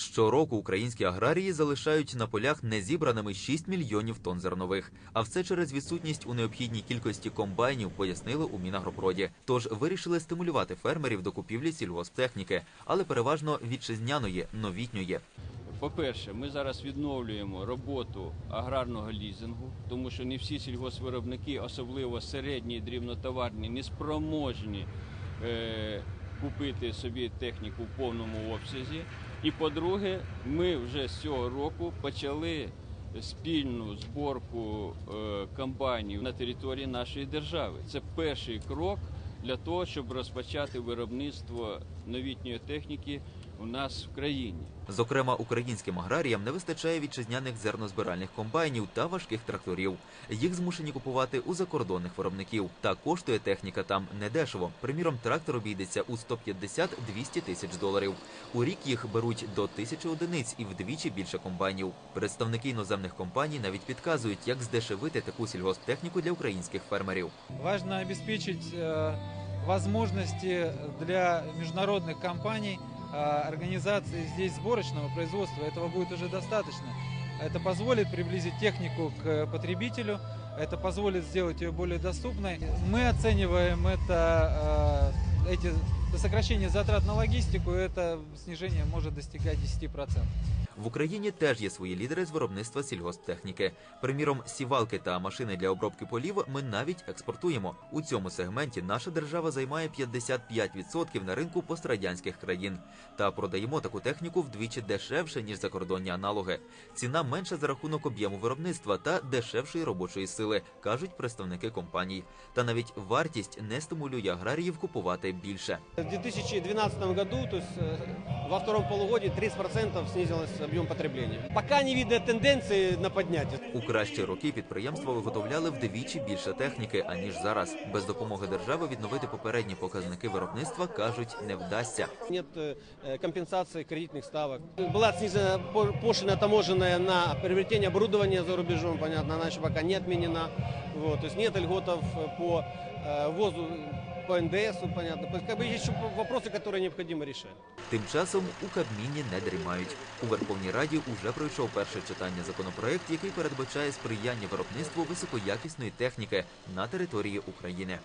Щороку українські аграрії залишають на полях незібраними 6 мільйонів тонн зернових. А все через відсутність у необхідній кількості комбайнів, пояснили у Мінагропроді. Тож вирішили стимулювати фермерів до купівлі сільгосптехніки, але переважно вітчизняної, новітньої. По-перше, ми зараз відновлюємо роботу аграрного лізингу, тому що не всі сільгоспвиробники, особливо середні і дрібнотоварні, не спроможні е, купити собі техніку в повному обсязі. І по-друге, ми вже з цього року почали спільну зборку е, комбайнів на території нашої держави. Це перший крок для того, щоб розпочати виробництво новітньої техніки у нас в країні. Зокрема, українським аграріям не вистачає вітчизняних зернозбиральних комбайнів та важких тракторів. Їх змушені купувати у закордонних виробників. Та коштує техніка там недешево. Приміром, трактор обійдеться у 150-200 тисяч доларів. У рік їх беруть до тисячі одиниць і вдвічі більше комбайнів. Представники іноземних компаній навіть підказують, як здешевити таку сільгосптехніку для українських фермерів. Важно обеспечить э, возможности для международных компаний э, Организации здесь сборочного производства. Этого будет уже достаточно. Это позволит приблизить технику к потребителю, это позволит сделать ее более доступной. Мы оцениваем это, э, эти сокращение затрат на логистику, это снижение может достигать 10%. В Україні теж є свої лідери з виробництва сільгосптехніки. Приміром, сівалки та машини для обробки полів ми навіть експортуємо. У цьому сегменті наша держава займає 55% на ринку пострадянських країн. Та продаємо таку техніку вдвічі дешевше ніж закордонні аналоги. Ціна менша за рахунок об'єму виробництва та дешевшої робочої сили, кажуть представники компаній. Та навіть вартість не стимулює аграріїв купувати більше. В 2012 году, то есть э, во втором полугодии 30% снизилось объем потребления. Пока не видно тенденции на поднятие. У кращі роки підприємства виготовляли вдвічі більше техніки аніж зараз. Без допомоги держави відновити попередні показники виробництва кажуть не вдасться. Нет э, компенсации кредитных ставок. Была снижена по- пошлина таможенная на приобретение оборудования за рубежом, понятно, она еще пока не отменена. Вот, то есть нет льготов э, по э, ввозу по НДС, понятно. То есть как бы есть еще вопросы, которые необходимо решать. Тим часом у Кабміні не дрімають. У Верховній Раді уже пройшов перше читання законопроект, який передбачає сприяння виробництву високоякісної техніки на території України.